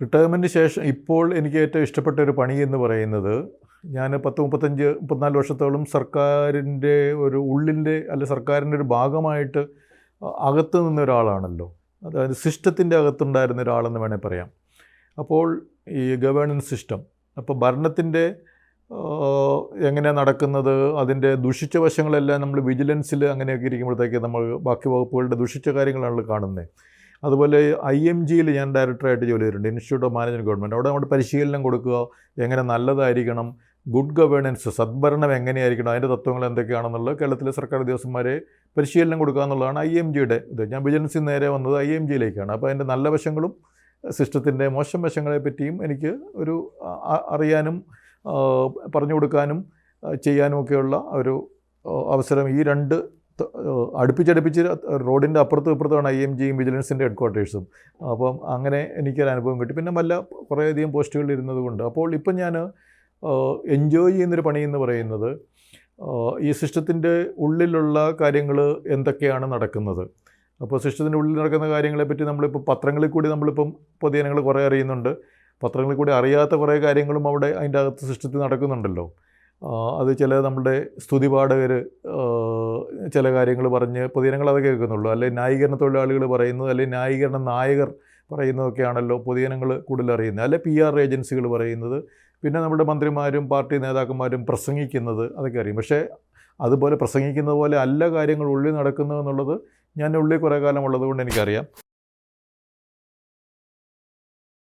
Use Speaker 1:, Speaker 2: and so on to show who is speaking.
Speaker 1: റിട്ടയർമെന്റിന് ശേഷം ഇപ്പോൾ എനിക്ക് ഏറ്റവും ഇഷ്ടപ്പെട്ട ഒരു പണി എന്ന് പറയുന്നത് ഞാൻ പത്ത് മുപ്പത്തഞ്ച് മുപ്പത്തിനാല് വർഷത്തോളം സർക്കാരിന്റെ ഒരു ഉള്ളിന്റെ അല്ലെ സർക്കാരിന്റെ ഒരു ഭാഗമായിട്ട് അകത്ത് നിന്ന ഒരാളാണല്ലോ. അതായത് സിസ്റ്റത്തിന്റെ അകത്തുണ്ടായിരുന്ന ഒരാളെന്ന് വേണേൽ പറയാം. അപ്പോൾ ഈ ഗവേണൻസ് സിസ്റ്റം അപ്പോൾ ഭരണത്തിന്റെ എങ്ങനെയാണ് നടക്കുന്നത് അതിന്റെ ദുഷിച്ച വശങ്ങളെല്ലാം നമ്മൾ വിജിലൻസിൽ അങ്ങനെയൊക്കെ ഇരിക്കുമ്പോഴത്തേക്ക് നമ്മൾ ബാക്കി വകുപ്പുകളുടെ ദുഷിച്ച കാര്യങ്ങളാണല്ലോ കാണുന്നത്. അതുപോലെ ഐ എം ജിയിൽ ഞാൻ ഡയറക്ടറായിട്ട് ജോലി ചെയ്തിട്ടുണ്ട്. ഇൻസ്റ്റിറ്റ്യൂട്ട് ഓഫ് മാനേജ്മെന്റ് ഗവൺമെന്റ് അവിടെ നമ്മൾ പരിശീലനം കൊടുക്കുക എങ്ങനെ നല്ലതായിരിക്കണം ഗുഡ് ഗവേണൻസ് സദ്ഭരണം എങ്ങനെയായിരിക്കണം അതിന്റെ തത്വങ്ങൾ എന്തൊക്കെയാണെന്നുള്ളത് കേരളത്തിലെ സർക്കാർ ഉദ്യോഗസ്ഥന്മാരെ പരിശീലനം കൊടുക്കുക എന്നുള്ളതാണ് ഐ എം ജിയുടെ ഇത്. ഞാൻ വിജിലൻസിൽ നേരെ വന്നത് ഐ എം ജിയിലേക്കാണ് അപ്പോൾ അതിന്റെ നല്ല വശങ്ങളും സിസ്റ്റത്തിന്റെ മോശം വശങ്ങളെ പറ്റിയും എനിക്ക് ഒരു അറിയാനും പറഞ്ഞു കൊടുക്കാനും ചെയ്യാനുമൊക്കെയുള്ള ചെയ്യാനും ഒരു അവസരം ഈ രണ്ട് അടുപ്പിച്ചടുപ്പിച്ച് റോഡിന്റെ അപ്പുറത്തും ഇപ്പുറത്താണ് ഐ എം ജിയും വിജിലൻസിന്റെ ഹെഡ് ക്വാർട്ടേഴ്സും അപ്പം അങ്ങനെ എനിക്കൊരു അനുഭവം കിട്ടി. പിന്നെ വല്ല കുറേയധികം പോസ്റ്റുകളിൽ ഇരുന്നത് കൊണ്ട് അപ്പോൾ ഇപ്പം ഞാൻ എൻജോയ് ചെയ്യുന്നൊരു പണി എന്ന് പറയുന്നത് ഈ സിസ്റ്റത്തിന്റെ ഉള്ളിലുള്ള കാര്യങ്ങൾ എന്തൊക്കെയാണ് നടക്കുന്നത്? അപ്പോൾ സിസ്റ്റത്തിന്റെ ഉള്ളിൽ നടക്കുന്ന കാര്യങ്ങളെപ്പറ്റി നമ്മളിപ്പോൾ പത്രങ്ങളിൽ കൂടി നമ്മളിപ്പം പൊതുജനങ്ങൾ കുറേ അറിയുന്നുണ്ട്. പത്രങ്ങളിൽ കൂടി അറിയാത്ത കുറേ കാര്യങ്ങളും അവിടെ അതിന്റെ അകത്ത് സിസ്റ്റത്തിൽ നടക്കുന്നുണ്ടല്ലോ. അത് ചില നമ്മുടെ സ്തുതിപാഠകർ ചില കാര്യങ്ങൾ പറഞ്ഞ് പൊതുജനങ്ങൾ അത് കേൾക്കുന്നുള്ളൂ. അല്ലെങ്കിൽ ന്യായീകരണ തൊഴിലാളികൾ പറയുന്നത് അല്ലെങ്കിൽ ന്യായീകരണ നായകർ പറയുന്നതൊക്കെയാണല്ലോ പൊതുജനങ്ങൾ കൂടുതൽ അറിയുന്നത്. അല്ലെ പി ആർ ഏജൻസികൾ പറയുന്നത്. പിന്നെ നമ്മുടെ മന്ത്രിമാരും പാർട്ടി നേതാക്കന്മാരും പ്രസംഗിക്കുന്നത് അതൊക്കെ അറിയും. പക്ഷേ അതുപോലെ പ്രസംഗിക്കുന്നത് പോലെ അല്ല കാര്യങ്ങൾ ഉള്ളിൽ നടക്കുന്നത് എന്നുള്ളത് ഞാൻ ഉള്ളിൽ കുറേ കാലം ഉള്ളതുകൊണ്ട് എനിക്കറിയാം.